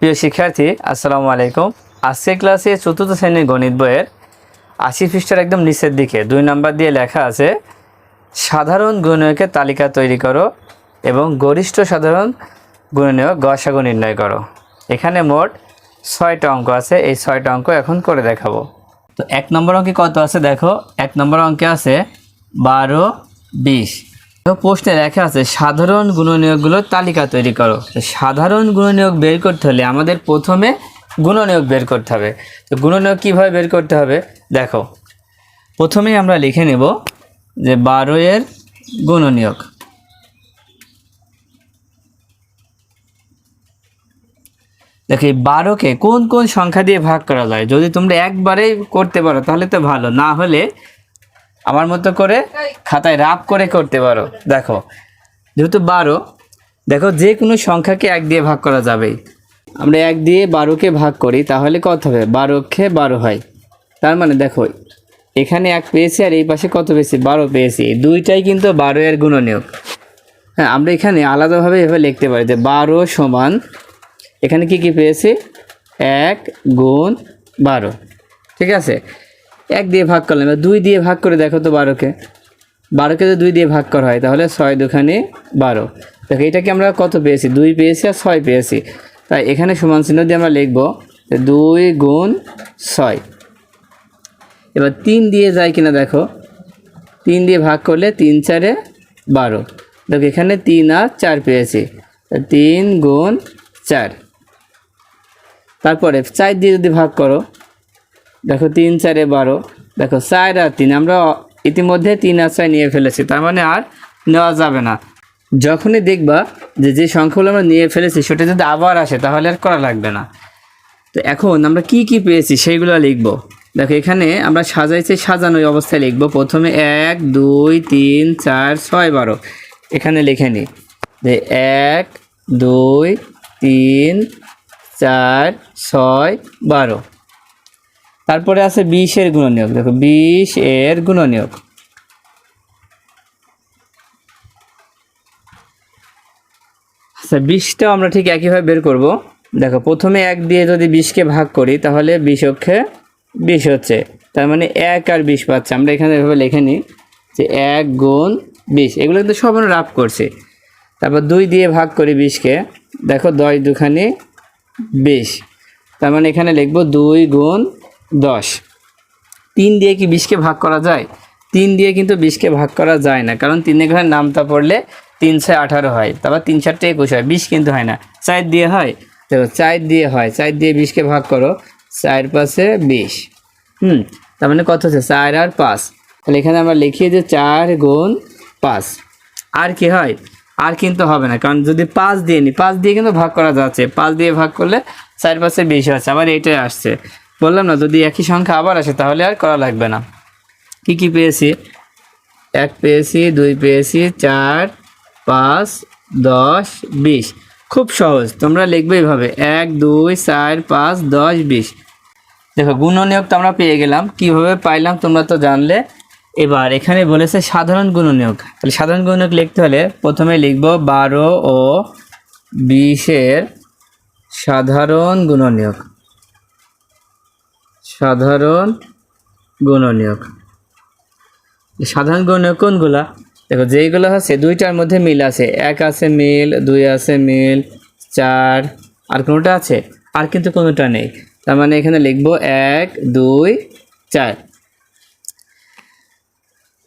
প্রিয় শিক্ষার্থী, আসসালামু আলাইকুম। আজকের ক্লাসে চতুর্থ শ্রেণির গণিত বইয়ের আশি পৃষ্ঠার একদম নিচের দিকে দুই নাম্বার দিয়ে লেখা আছে, সাধারণ গুণনীয়কের তালিকা তৈরি করো এবং গরিষ্ঠ সাধারণ গুণনীয়ক গসাগু নির্ণয় করো। এখানে মোট ছয়টা অঙ্ক আছে, এই ছয়টা অঙ্ক এখন করে দেখাবো। তো এক নম্বর অঙ্কে কত আছে দেখো? এক নম্বর অঙ্কে আছে বারো, বিশ। প্রশ্নে লেখা আছে, সাধারণ গুণনীয়কগুলোর তালিকা তৈরি করো। তো সাধারণ গুণনীয়ক বের করতে হলে আমাদের প্রথমে গুণনীয়ক বের করতে হবে। তো গুণনীয়ক কীভাবে বের করতে হবে? দেখো, প্রথমেই আমরা লিখে নেব যে বারো এর গুণনীয়ক। দেখো, এই বারোকে কোন কোন সংখ্যা দিয়ে ভাগ করা যায়? যদি তোমরা একবারেই করতে পারো, তাহলে তো ভালো। না হলে আমার মতো করে খাতায় রাফ করে করতে পারো। দেখো, যেহেতু বারো, দেখো যে কোনো সংখ্যাকে এক দিয়ে ভাগ করা যাবেই। আমরা এক দিয়ে বারোকে ভাগ করি, তাহলে কত হবে? বারোকে বারো হয়। তার মানে দেখো, এখানে এক পেয়েছি আর এই পাশে কত পেয়েছি? বারো পেয়েছি। দুইটাই কিন্তু বারো এর গুণনীয়ক। হ্যাঁ আমরা এখানে আলাদাভাবে এভাবে লিখতে পারি যে বারো সমান, এখানে কি কি পেয়েছি? এক গুণ বারো। ঠিক আছে? এক দিয়ে ভাগ করলাম। দুই দিয়ে ভাগ করে দেখো তো বারোকে। বারোকে যদি দুই দিয়ে ভাগ করা হয়, তাহলে ছয় দুখানে বারো। দেখো, এটাকে আমরা কত পেয়েছি? দুই পেয়েছি আর ছয় পেয়েছি। তাই এখানে সমান চিহ্ন দিয়ে আমরা লিখব দুই গুণ ছয়। এবার তিন দিয়ে যায় কিনা দেখো। তিন দিয়ে ভাগ করলে তিন চারে বারো। দেখো, এখানে তিন আর চার পেয়েছি। তিন গুণ চার। তারপরে চার দিয়ে যদি ভাগ করো দেখো তিন, চারে বারো। দেখো চার আর তিন, আমরা ইতিমধ্যে তিন আর ছয় নিয়ে ফেলেছি, তার মানে আর নেওয়া যাবে না। যখনই দেখবা যে যে সংখ্যাগুলো আমরা নিয়ে ফেলেছি, সেটা যদি আবার আসে, তাহলে আর করা লাগবে না। তো এখন আমরা কি কি পেয়েছি, সেইগুলো লিখব। দেখো এখানে আমরা সাজাইছি সাজানো অবস্থায় লিখব। প্রথমে এক, দুই, তিন, চার, ছয়, বারো। এখানে লিখে নিই। যে এক, দুই, তিন, চার, ছয়, বারো। তারপরে আছে বিশের গুণনীয়ক। দেখো, বিশ এর গুণনীয়ক। আচ্ছা বিশটাও আমরা ঠিক একইভাবে বের করব। দেখো, প্রথমে এক দিয়ে যদি বিশকে ভাগ করি, তাহলে বিশ অক্ষে বিশ হচ্ছে। তার মানে এক আর বিশ পাচ্ছে। আমরা এখানে এভাবে লিখে নিই যে এক গুণ বিশ। এগুলো কিন্তু সব আমরা রাফ করছি। তারপর দুই দিয়ে ভাগ করি বিশকে। দেখো, দশ দুখানি বিশ। তার মানে এখানে লিখব দুই গুণ দশ। তিন দিয়ে কি বিশকে ভাগ করা যায়? তিন দিয়ে কিন্তু বিশকে ভাগ করা যায় না, কারণ তিনে ঘরের নামতা পড়লে তিন ছয় আঠারো হয়, তারপর তিন চারটে একুশ হয়, বিশ কিন্তু হয় না। চার দিয়ে হয়, দেখো, চার দিয়ে হয়, চার দিয়ে বিশকে ভাগ করো, চার পাশে বিশ। হুম, তার মানে কত হচ্ছে? চার আর পাঁচ। তাহলে এখানে আমরা লিখি যে চার গুণ পাঁচ। আর কি হয়? আর কিন্তু হবে না, কারণ যদি পাঁচ দিয়ে নিই পাঁচ দিয়ে কিন্তু ভাগ করা যাচ্ছে। পাঁচ দিয়ে ভাগ করলে চার পাশে বেশি আছে আবার এইটাই আসছে। বললাম না, যদি একই সংখ্যা আবার আসে, তাহলে আর করা লাগবে না। কি কি পেয়েছি? এক পেয়েছি, দুই পেয়েছি, চার, পাঁচ, দশ, বিশ। খুব সহজ, তোমরা লিখবে এইভাবে এক, দুই, চার, পাঁচ, দশ, বিশ। দেখো, গুণনীয়ক তো আমরা পেয়ে গেলাম। কীভাবে পাইলাম তোমরা তো জানলে। এবার এখানে বলেছে সাধারণ গুণনীয়ক। তাহলে সাধারণ গুণনীয়ক লিখতে হলে প্রথমে লিখব বারো ও বিশের সাধারণ গুণনীয়ক। সাধারণ গুণনীয়ক। সাধারণ গুণনীয়ক কোনগুলা? দেখো, যেইগুলো আছে দুইটার মধ্যে মিল আছে। এক আছে মিল, দুই আছে মিল, চার, আর কোনোটা আছে? আর কিন্তু কোনোটা নেই। তার মানে এখানে লিখব এক, দুই, চার।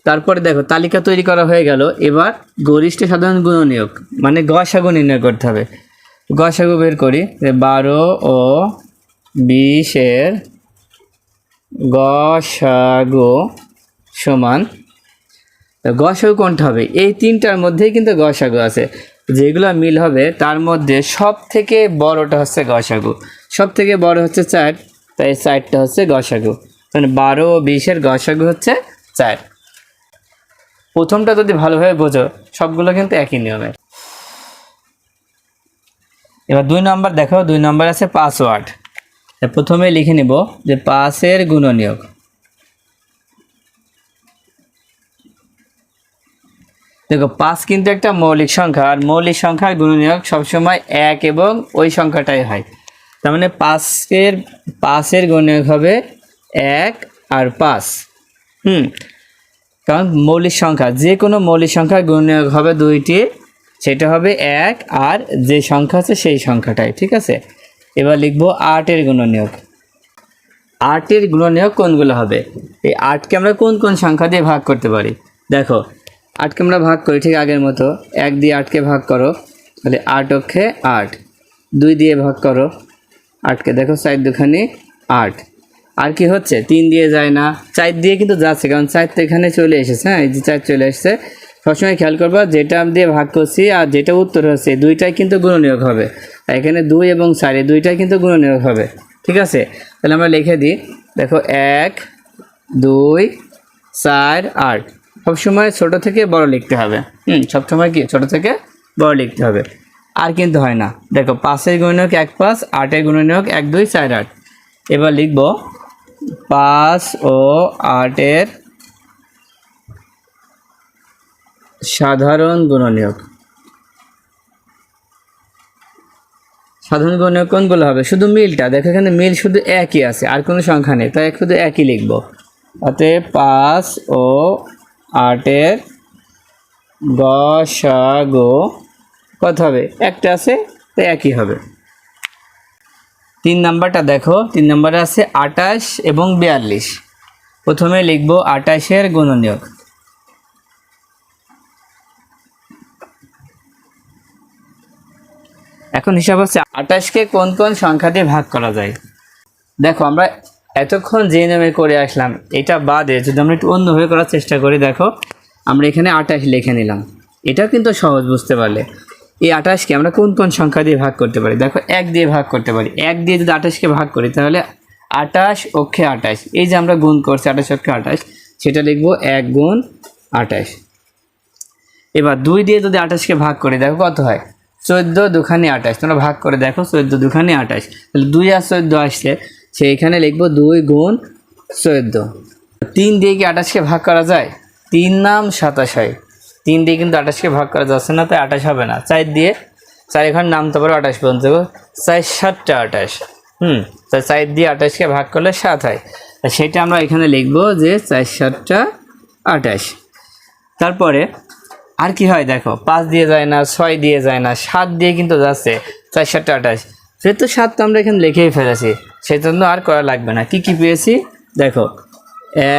তারপরে দেখো, তালিকা তৈরি করা হয়ে গেল। এবার গরিষ্ঠ সাধারণ গুণনীয়ক মানে গসাগু নির্ণয় করতে হবে। গসাগু বের করি, যে বারো ও বিশের গসাগু সমান। গসাগু কোনটা হবে? এই তিনটার মধ্যেই কিন্তু গসাগু আছে। যেগুলো মিল হবে, তার মধ্যে সব থেকে বড়টা হচ্ছে গসাগু সব থেকে বড় হচ্ছে চার, তাই চারটা হচ্ছে গসাগু মানে বারো ও বিশের গসাগু হচ্ছে চার। প্রথমটা যদি ভালোভাবে বোঝো, সবগুলো কিন্তু একই নিয়মের। এবার দুই নম্বর দেখো, দুই নম্বর আছে পাসওয়ার্ড। প্রথমে লিখে নিব যে পাসের গুণনীয়ক। দেখো, পাঁচ কিন্তু একটা মৌলিক সংখ্যা, আর মৌলিক সংখ্যার গুণনীয়ক সবসময় এক এবং ওই সংখ্যাটাই হয়। তার মানে পাঁচের পাঁচের গুণনীয়ক হবে এক আর পাঁচ। হুম, কারণ মৌলিক সংখ্যা, যে কোনো মৌলিক সংখ্যার গুণনীয়ক হবে দুইটি, সেটা হবে এক, আর যে সংখ্যা আছে সেই সংখ্যাটাই, ঠিক আছে? এবার লিখব আটের গুণনীয়ক। আটের গুণনীয়ক কোনগুলো হবে? এই আটকে আমরা কোন কোন সংখ্যা দিয়ে ভাগ করতে পারি? দেখো, আটকে আমরা ভাগ করি ঠিক আগের মতো। এক দিয়ে আটকে ভাগ করো, তাহলে আট অক্ষে আট। দুই দিয়ে ভাগ করো, আটকে দেখো চার দুখানি আট। আর কি হচ্ছে? তিন দিয়ে যায় না। চার দিয়ে কিন্তু যাচ্ছে, কারণ চার তো এখানে চলে এসেছে হ্যাঁ এই যে চার চলে এসেছে সবসময় খেয়াল করবা, যেটা দিয়ে ভাগ করছি আর যেটা উত্তর হচ্ছে, দুইটাই কিন্তু গুণনীয়ক হবে। এখানে দুই এবং চার দুইটাই কিন্তু গুণনীয়ক হবে। ঠিক আছে? তাহলে আমরা লিখে দিই। দেখো, এক, দুই, চার, আট। সবসময় ছোট থেকে বড় লিখতে হবে। হুম, সবসময় কি? ছোট থেকে বড় লিখতে হবে। আর কিন্তু হয় না। দেখো, পাঁচের গুণনীয়ক এক পাঁচ, আটের গুণনীয়ক এক দুই, চার, আট। এবার লিখব পাঁচ ও আটের সাধারণ গুণনীয়ক। সাধারণ গুণনীয়ক কোনগুলো হবে? শুধু মিলটা। দেখো এখানে মিল শুধু একই আছে, আর কোনো সংখ্যা নেই। তাই শুধু একই লিখব। অতএব পাঁচ ও আটের গসাগো কত হবে? একটা আছে তো একই হবে। তিন নাম্বারটা দেখো। তিন নাম্বারে আছে আটাশ এবং বিয়াল্লিশ। প্রথমে লিখব আটাশের গুণনীয়ক। এখন হিসাব হচ্ছে আটাশকে কোন কোন সংখ্যা দিয়ে ভাগ করা যায়? দেখো, আমরা এতক্ষণ যে নামে করে আসলাম, এটা বাদে যদি আমরা একটু অন্যভাবে করার চেষ্টা করি, দেখো, আমরা এখানে আটাশ লিখে নিলাম। এটা কিন্তু সহজ বুঝতে পারলে। এই আটাশকে আমরা কোন কোন সংখ্যা দিয়ে ভাগ করতে পারি? দেখো, এক দিয়ে ভাগ করতে পারি। এক দিয়ে যদি আটাশকে ভাগ করি, তাহলে আটাশ অক্ষে আটাশ এই যে আমরা গুণ করছি আটাশ অক্ষে আটাশ সেটা লিখব এক গুণ আটাশ এবার দুই দিয়ে যদি আঠাশকে ভাগ করি, দেখো কত হয়? চোদ্দ দুখানি আঠাশ। তোমরা ভাগ করে দেখো, চোদ্দ দুখানি আঠাশ। তাহলে দুই আর চোদ্দ আসছে সেইখানে লিখব দুই গুণ চোদ্দ। তিন দিয়ে কি আঠাশকে ভাগ করা যায়? তিন নাম সাতাশ হয়। তিন দিয়ে কিন্তু আঠাশকে ভাগ করা যাচ্ছে না, তাই আঠাশ হবে না। চার দিয়ে চার এখানে নামতে পারো আঠাশ পর্যন্ত। চার সাতটা আঠাশ। হুম তাই চার দিয়ে আঠাশকে ভাগ করলে সাত হয়। সেটা আমরা এখানে লিখব যে চার সাতটা আঠাশ। তারপরে আর কি হয় দেখো, পাঁচ দিয়ে যায় না, ছয় দিয়ে যায় না, সাত দিয়ে কিন্তু যাচ্ছে, চার, সাতটা, আঠাশ। সেহেতু সাত আমরা এখানে লিখেই ফেলেছি, সেজন্য আর করা লাগবে না। কি কি পেয়েছি? দেখো,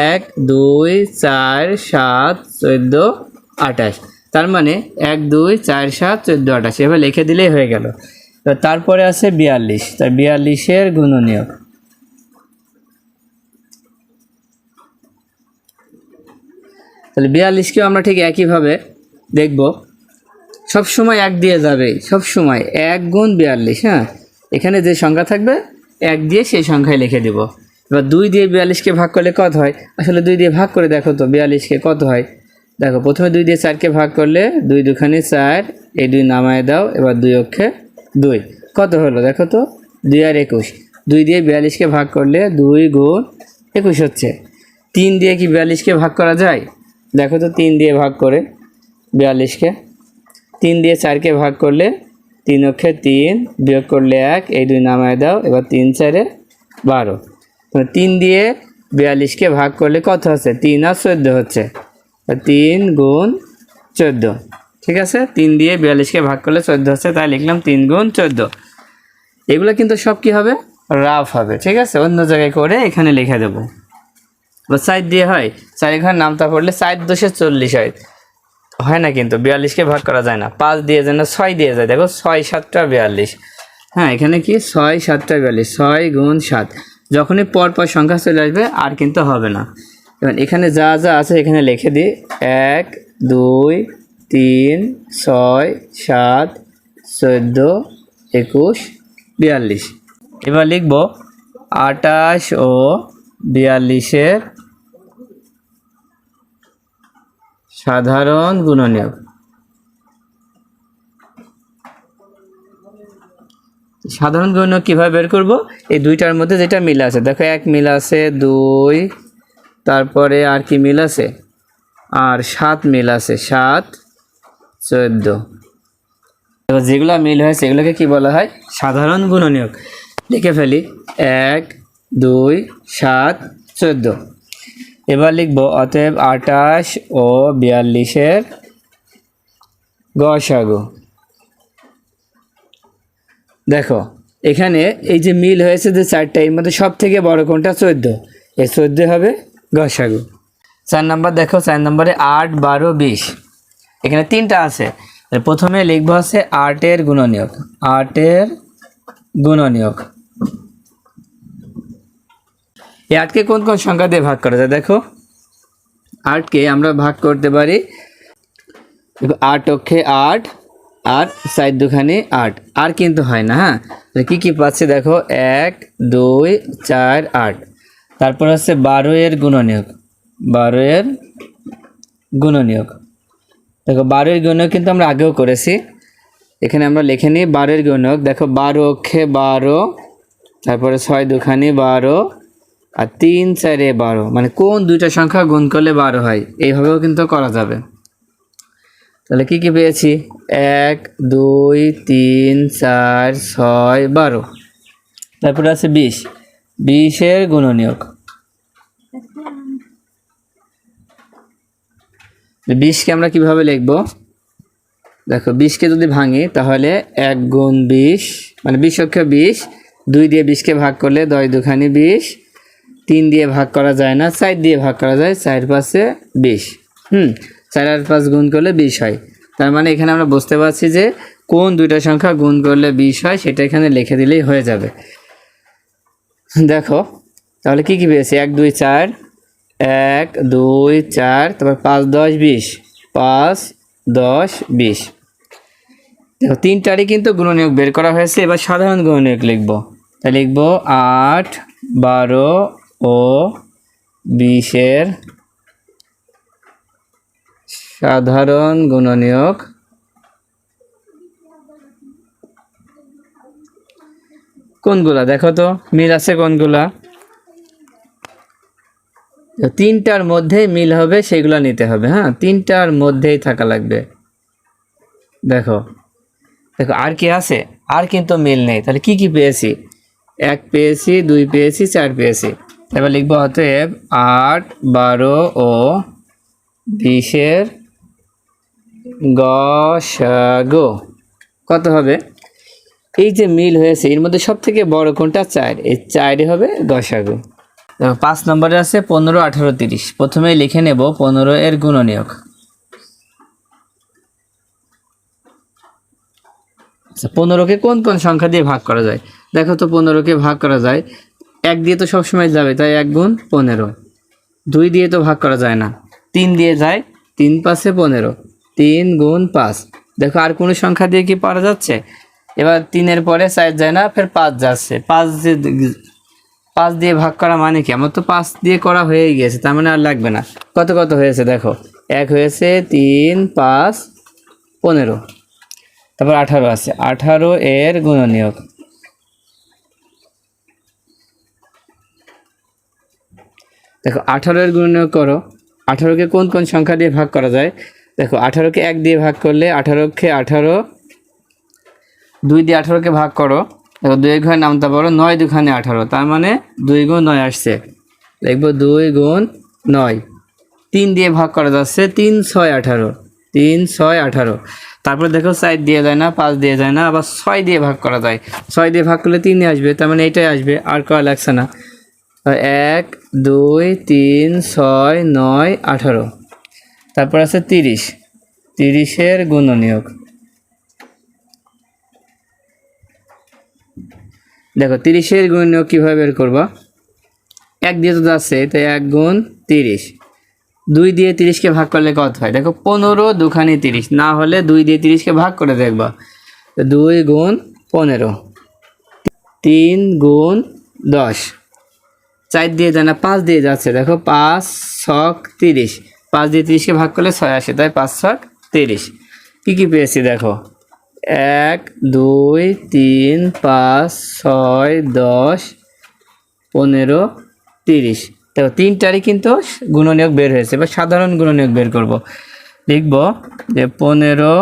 এক, দুই, চার, সাত, চোদ্দ, আঠাশ। তার মানে এক, দুই, চার, সাত, চোদ্দ, আঠাশ। এভাবে লিখে দিলেই হয়ে গেল। তো তারপরে আছে বিয়াল্লিশ। তার বিয়াল্লিশের গুণনীয়ক। তাহলে বিয়াল্লিশকেও আমরা ঠিক একইভাবে দেখব। সব সময় এক দিয়ে যাবে, সব সময়। এক গুণ বিয়াল্লিশ হ্যাঁ? এখানে যে সংখ্যা থাকবে, এক দিয়ে সেই সংখ্যায় লিখে দিব। এবার দুই দিয়ে বিয়াল্লিশকে ভাগ করলে কত হয়? আসলে দুই দিয়ে ভাগ করে দেখো তো, বিয়াল্লিশকে কত হয়? দেখো, প্রথমে দুই দিয়ে চারকে ভাগ করলে দুই দুখানি চার, এই দুই নামায় দাও, এবার দুই অক্ষে দুই। কত হলো দেখো তো? দুই আর একুশ। দুই দিয়ে বিয়াল্লিশকে ভাগ করলে দুই গুণ একুশ হচ্ছে। তিন দিয়ে কি বিয়াল্লিশকে ভাগ করা যায়? দেখো তো, তিন দিয়ে ভাগ করে বিয়াল্লিশকে তিন দিয়ে চারকে ভাগ করলে তিন অক্ষে তিন বিয়োগ করলে এক, এই দুই নামায় দাও, এবার তিন চারে বারো। তিন দিয়ে বিয়াল্লিশকে ভাগ করলে কত হচ্ছে? তিন আর চোদ্দ হচ্ছে। তিন গুণ চোদ্দ, ঠিক আছে? তিন দিয়ে বিয়াল্লিশকে ভাগ করলে চোদ্দ হচ্ছে, তাই লিখলাম তিন গুণ চোদ্দ। এগুলো কিন্তু সব কি হবে? রাফ হবে, ঠিক আছে? অন্য জায়গায় করে এখানে লিখে দেবো। বা সাইড দিয়ে হয় চার ঘর নামতা পড়লে সাইড দোষে চল্লিশ হয়। হয় না কিন্তু, বিয়াল্লিশকে ভাগ করা যায় না। পাঁচ দিয়ে যায় না ছয় দিয়ে যায়, দেখো ছয় সাতটা বিয়াল্লিশ। হ্যাঁ এখানে কি? ছয় সাতটা বিয়াল্লিশ, ছয় গুণ সাত। যখনই পর পর সংখ্যা চলে আসবে, আর কিন্তু হবে না। এবার এখানে যা যা আছে এখানে লিখে দিই। এক, দুই, তিন, ছয়, সাত, চোদ্দ, একুশ, বিয়াল্লিশ। এবার লিখব আটাশ ও বিয়াল্লিশের সাধারণ গুণনীয়ক। সাধারণ গুণনীয়ক কীভাবে বের করব? এই দুইটার মধ্যে যেটা মিল আছে, দেখো এক মিল আছে, দুই, তারপরে আর কি মিল আছে? আর সাত মিল আছে, সাত, চোদ্দ। যেগুলো মিল হয় সেগুলোকে কি বলা হয়? সাধারণ গুণনীয়ক। লিখে ফেলি, এক, দুই, সাত, চোদ্দ। এবার লিখব অতএব আটাশ ও বিয়াল্লিশের গসাগু। দেখো, এখানে এই যে মিল হয়েছে যে চারটা, এর মধ্যে সব থেকে বড় কোনটা? চোদ্দ। এই চোদ্দ হবে গসাগু। চার নাম্বার দেখো, চার নম্বরে আট, বারো, বিশ। এখানে তিনটা আছে। প্রথমে লিখব আছে আটের গুণনীয়ক। আটের গুণনীয়ক। এই আটকে কোন কোন সংখ্যা দিয়ে ভাগ করা যায়? দেখো, আটকে আমরা ভাগ করতে পারি। আট অক্ষে আট আর সাইড দুখানে আট। আর কিন্তু হয় না হ্যাঁ? কী কী পাচ্ছে দেখো? এক, দুই, চার, আট। তারপর হচ্ছে বারো এর গুণনীয়ক। বারো এর গুণনীয়ক। দেখো বারোর গুণনীয়ক কিন্তু আমরা আগেও করেছি। এখানে আমরা লিখে নিই বারোর গুণক দেখো, বারো অক্ষে বারো, তারপরে ছয় দুখানি বারো আর তিন, চারে বারো। মানে কোন দুইটা সংখ্যা গুণ করলে বারো হয়? এইভাবেও কিন্তু করা যাবে। তাহলে কি কি পেয়েছি? এক, দুই, তিন, চার, ছয়, বারো। তারপরে আছে বিশ। বিশের গুণনীয়ক। বিশকে আমরা কীভাবে লিখব? দেখো, বিশকে যদি ভাঙি, তাহলে এক গুণ বিশ মানে বিশ অক্ষে বিশ, দুই দিয়ে বিশকে ভাগ করলে দশ দুখানি বিশ তিন দিয়ে ভাগ করা যায় না, চার দিয়ে ভাগ করা যায়, চার পাশে বিশ। হুম, চার আর পাঁচ গুণ করলে বিশ হয়। তার মানে এখানে আমরা বুঝতে পারছি যে কোন দুইটা সংখ্যা গুণ করলে বিশ হয়, সেটা এখানে লিখে দিলেই হয়ে যাবে। দেখো, তাহলে কি কি পেয়েছি? এক, দুই, চার, এক, দুই, চার, তারপর পাঁচ, দশ, বিশ। পাঁচ, দশ, বিশ। দেখো, তিনটারই কিন্তু গুণনীয়ক বের করা হয়েছে, এবার সাধারণ গুণনীয়ক লিখব। তাই লিখব আট, বারো ও বিশের সাধারণ গুণনীয়ক। কোনগুলা? দেখো তো, মিল আছে কোনগুলা? তিনটার মধ্যে মিল হবে, সেগুলো নিতে হবে হ্যাঁ? তিনটার মধ্যেই থাকা লাগবে। দেখো দেখো, আর কি আছে? আর কিন্তু মিল নেই। তাহলে কি কি পেয়েছি? এক পেয়েছি, দুই পেয়েছি, চার পেয়েছি। এবার লিখব অতএব আট, বারো ও বিশের গসাগো কত হবে? এই যে মিল হয়েছে, এর মধ্যে সব থেকে বড় কোনটা? চার। এই চারই হবে গসাগু পাঁচ নম্বরে আছে পনেরো, আঠারো, তিরিশ। প্রথমে লিখে নেব পনেরো এর গুণনীয়ক। আচ্ছা পনেরোকে কোন কোন সংখ্যা দিয়ে ভাগ করা যায়? দেখো তো পনেরোকে ভাগ করা যায়। এক দিয়ে তো সবসময় যাবে তাই এক গুণ পনেরো। দুই দিয়ে তো ভাগ করা যায় না। তিন দিয়ে যায়? তিন পাশে পনেরো। তিন গুণ পাঁচ। দেখো আর কোনো সংখ্যা দিয়ে কি পারা যাচ্ছে? এবার তিনের পরে চার যায় না ফের পাঁচ যাচ্ছে। পাঁচ দিয়ে পাঁচ দিয়ে ভাগ করা মানে কি? আমার তো পাঁচ দিয়ে করা হয়ে গিয়েছে তার মানে আর লাগবে না। কত কত হয়েছে দেখো? এক হয়েছে তিন পাঁচ পনেরো। তারপর আঠারো আছে। আঠারো এর গুণনীয়ক। দেখো, আঠারোর গুণনীয়ক করো। আঠারোকে কোন কোন সংখ্যা দিয়ে ভাগ করা যায়? দেখো, আঠারোকে এক দিয়ে ভাগ করলে আঠারোকে আঠারো, দুই দিয়ে আঠারোকে ভাগ করো। দেখো, দুই ঘরে নামতে পারো নয় দুখানে আঠারো। তার মানে দুই গুণ নয় আসছে। দেখব, দুই গুণ নয়। তিন দিয়ে ভাগ করা যাচ্ছে, তিন ছয় আঠারো। তিন ছয় আঠারো। তারপর দেখো, চার দিয়ে যায় না, পাঁচ দিয়ে যায় না, আবার ছয় দিয়ে ভাগ করা যায়। ছয় দিয়ে ভাগ করলে তিনই আসবে, তার মানে এটাই আসবে, আর করা লাগছে না। এক, দুই, তিন, ছয়, নয়, আঠারো। তারপর আছে তিরিশ। তিরিশের গুণনীয়ক। দেখো, তিরিশের গুণনীয়ক কীভাবে বের করবা? এক দিয়ে তো যাচ্ছে তাই এক গুণ তিরিশ। দুই দিয়ে তিরিশকে ভাগ করলে কত হয়? দেখো, পনেরো দুখানি তিরিশ। না হলে দুই দিয়ে তিরিশকে ভাগ করে দেখবা। দুই গুণ পনেরো। তিন গুণ দশ। চার দিয়ে যায় না, পাঁচ দিয়ে যাচ্ছে, দেখো পাঁচ, ছক, তিরিশ। পাঁচ দিয়ে তিরিশকে ভাগ করলে ছয় আসে, তাই পাঁচ, ছক, তিরিশ। কী কী পেয়েছি, দেখো? এক, দুই, তিন, পাঁচ, ছয়, দশ, পনেরো, তিরিশ। দেখো, তিনটারই কিন্তু গুণনীয়ক বের হয়েছে বা সাধারণ গুণনীয়ক বের করব। লিখব যে পনেরো,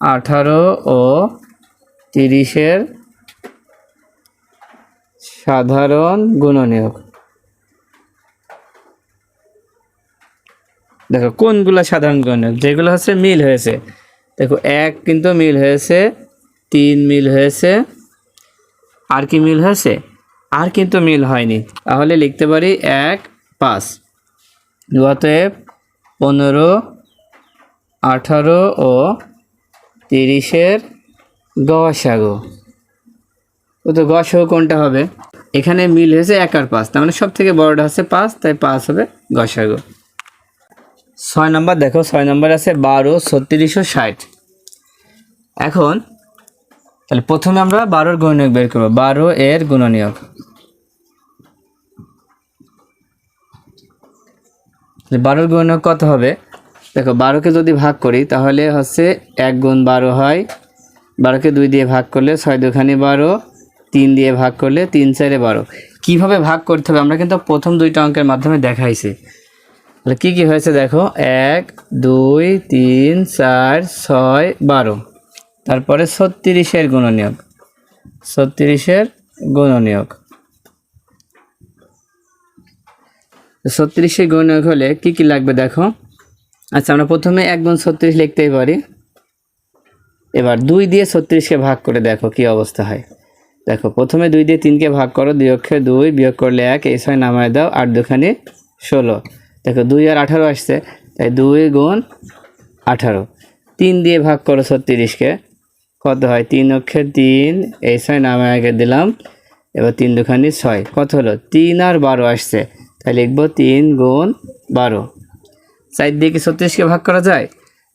আঠারো ও তিরিশের সাধারণ গুণনীয়ক। দেখো, কোনগুলো সাধারণ গুণনীয়ক? যেগুলো হচ্ছে মিল হয়েছে। দেখো, এক কিন্তু মিল হয়েছে, তিন মিল হয়েছে, আর কি মিল হয়েছে? আর কিন্তু মিল হয়নি। তাহলে লিখতে পারি এক, পাঁচ। অতএব পনেরো, আঠারো ও তিরিশের গসাগো। তো গসাগো কোনটা হবে? এখানে মিল হয়েছে এক আর পাঁচ। তার মানে সব থেকে বড়টা হচ্ছে পাঁচ, তাই পাঁচ হবে গসাগো। ছয় নম্বর দেখো, ছয় নম্বর আছে বারো ছত্রিশশো ষাট। এখন, তাহলে প্রথমে আমরা বারোর গুণনীয়ক বের করব। বারো এর গুণনীয়ক। বারোর গুণনীয়ক কত হবে? দেখো, বারোকে যদি ভাগ করি, তাহলে হচ্ছে এক গুণ বারো হয়। বারোকে দুই দিয়ে ভাগ করলে ছয় দুখানি বারো। তিন দিয়ে ভাগ করলে তিন চারে বারো। কীভাবে ভাগ করতে হবে? আমরা কিন্তু প্রথম দুইটা অঙ্কের মাধ্যমে দেখাইছি। তাহলে কী কী হয়েছে দেখো? এক, দুই, তিন, চার, ছয়, বারো। তারপরে ছত্রিশের গুণনীয়ক। ছত্রিশের গুণনীয়ক। ছত্রিশের গুণনীয়ক হলে কি কি লাগবে দেখো? আচ্ছা আমরা প্রথমে এক গুণ ছত্রিশ লিখতেই পারি। এবার দুই দিয়ে ছত্রিশকে ভাগ করে দেখো কি অবস্থা হয়। দেখো, প্রথমে দুই দিয়ে তিনকে ভাগ করো, দুই অক্ষে দুই, বিয়োগ করলে এক, এই ছয় নামায় দাও, আট দুখানি ষোলো। দেখো, দুই আর আঠারো আসছে, তাই দুই গুণ আঠারো। তিন দিয়ে ভাগ করো ছত্রিশকে। কত হয়? তিন অক্ষে তিন, এই ছয় নামে আগে দিলাম, এবার তিন দুখানি ছয়। কত হলো? তিন আর বারো আসছে, তাই লিখব তিন গুণ বারো। চার দিয়ে কি ছত্রিশকে ভাগ করা যায়?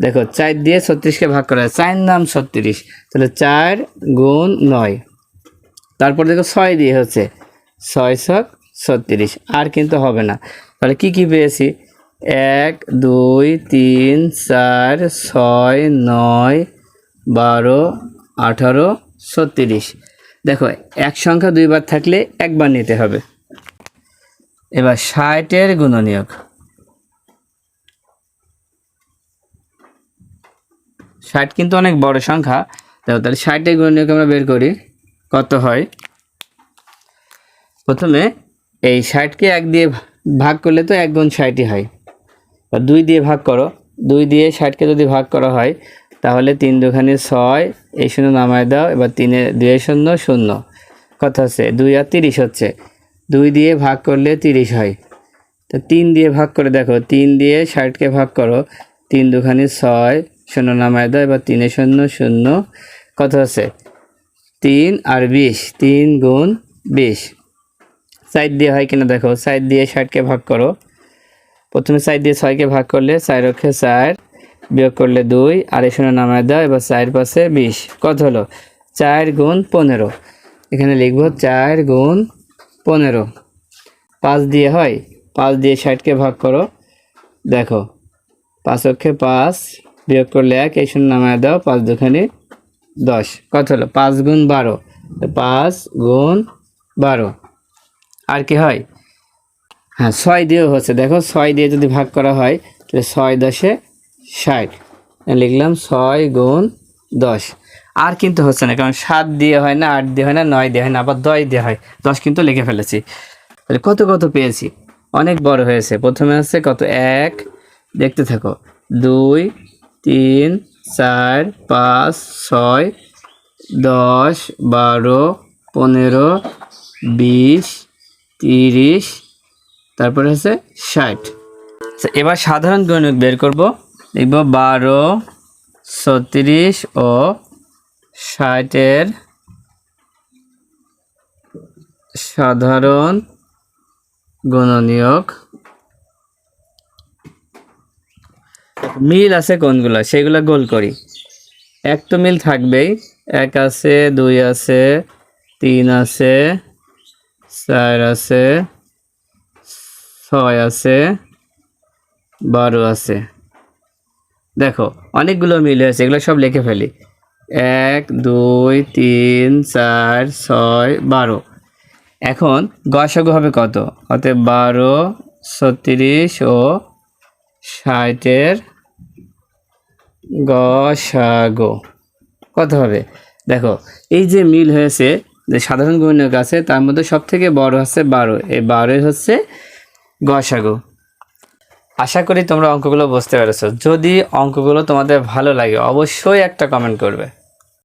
দেখো, চার দিয়ে ছত্রিশকে ভাগ করা যায়, চার নাম ছত্রিশ, তাহলে চার গুণ নয়। তারপর দেখো ছয় দিয়ে হচ্ছে ছয় ছক ছত্রিশ। আর কিন্তু হবে না। তাহলে কি কি পেয়েছি? এক, দুই, তিন, চার, ছয়, নয়, বারো, আঠারো, ছত্রিশ। দেখো, এক সংখ্যা দুইবার থাকলে একবার নিতে হবে। এবার ষাটের গুণনীয়ক। ষাট কিন্তু অনেক বড় সংখ্যা। দেখো, তাহলে ষাটের গুণনীয়ক আমরা বের করি। কত হয়? প্রথমে এই ষাটকে এক দিয়ে ভাগ করলে তো এক গুণ ষাটই হয়। আর দুই দিয়ে ভাগ করো। দুই দিয়ে ষাটকে যদি ভাগ করা হয়, তাহলে তিন দুখানি ছয়, এই শূন্য নামায় দাও। এবার তিনে দুই শূন্য শূন্য। কত হচ্ছে? দুই আর তিরিশ হচ্ছে। দুই দিয়ে ভাগ করলে তিরিশ হয়। তো তিন দিয়ে ভাগ করে দেখো, তিন দিয়ে ষাটকে ভাগ করো। তিন দুখানি ছয়, শূন্য নামায় দাও। এবার তিনে শূন্য শূন্য। কত হচ্ছে? তিন আর বিশ, তিন গুণ বিশ। সাইড দিয়ে হয় কিনা দেখো, সাইড দিয়ে ষাটকে ভাগ করো। প্রথমে সাইড দিয়ে ছয়কে ভাগ করলে চার অক্ষে চার, বিয়োগ করলে দুই, আর এই শূন্য নামায় দাও, এবার চার পাশে বিশ। কত হলো? চার গুণ পনেরো। এখানে লিখব চার গুণ পনেরো। পাঁচ দিয়ে হয়, পাঁচ দিয়ে ষাটকে ভাগ করো। দেখো, পাঁচ অক্ষে পাঁচ, বিয়োগ করলে এক, এই শূন্য নামায় দাও, পাঁচ দুখানি দশ। কত হলো? পাঁচ গুণ বারো। পাঁচ গুণ বারো। আর কি হয়? হ্যাঁ ছয় দিয়েও হচ্ছে। দেখো, ছয় দিয়ে যদি ভাগ করা হয়, তাহলে ছয় দশে ষাট। লিখলাম ছয় গুণ দশ। আর কিন্তু হচ্ছে না, কারণ সাত দিয়ে হয় না, আট দিয়ে হয় না, নয় দিয়ে হয় না, আবার দশ দিয়ে হয়। দশ কিন্তু লিখে ফেলেছি। তাহলে কত কত পেয়েছি? অনেক বড় হয়েছে। প্রথমে আছে কত? এক। দেখতে থাকো। দুই, তিন চার পাঁচ ছয় দশ বারো পনেরো বিশ তিরিশ তারপরে হচ্ছে ষাট। আচ্ছা, এবার সাধারণ গণক বের করব। লিখব বারো ছত্রিশ ও ষাটের সাধারণ গণনীয়ক মিল আছে কোনগুলো? সেগুলো গোল করি। এক তো মিল থাকবেই। এক আছে, দুই আছে, তিন আছে, চার আছে, ছয় আছে, বারো আছে। দেখো, অনেকগুলো মিল হয়েছে, এগুলো সব লিখে ফেলি। এক, দুই, তিন, চার, ছয়, বারো। এখন গসাগু হবে কত? অতএব বারো, ছত্রিশ ও ষাটের গসাগো কত হবে? দেখো, এই যে মিল হয়েছে, যে সাধারণ গুণনীয়ক আছে, তার মধ্যে সব থেকে বড় হচ্ছে বারো। এই বারোই হচ্ছে গসাগু আশা করি তোমরা অঙ্কগুলো বুঝতে পেরেছ। যদি অঙ্কগুলো তোমাদের ভালো লাগে, অবশ্যই একটা কমেন্ট করবে।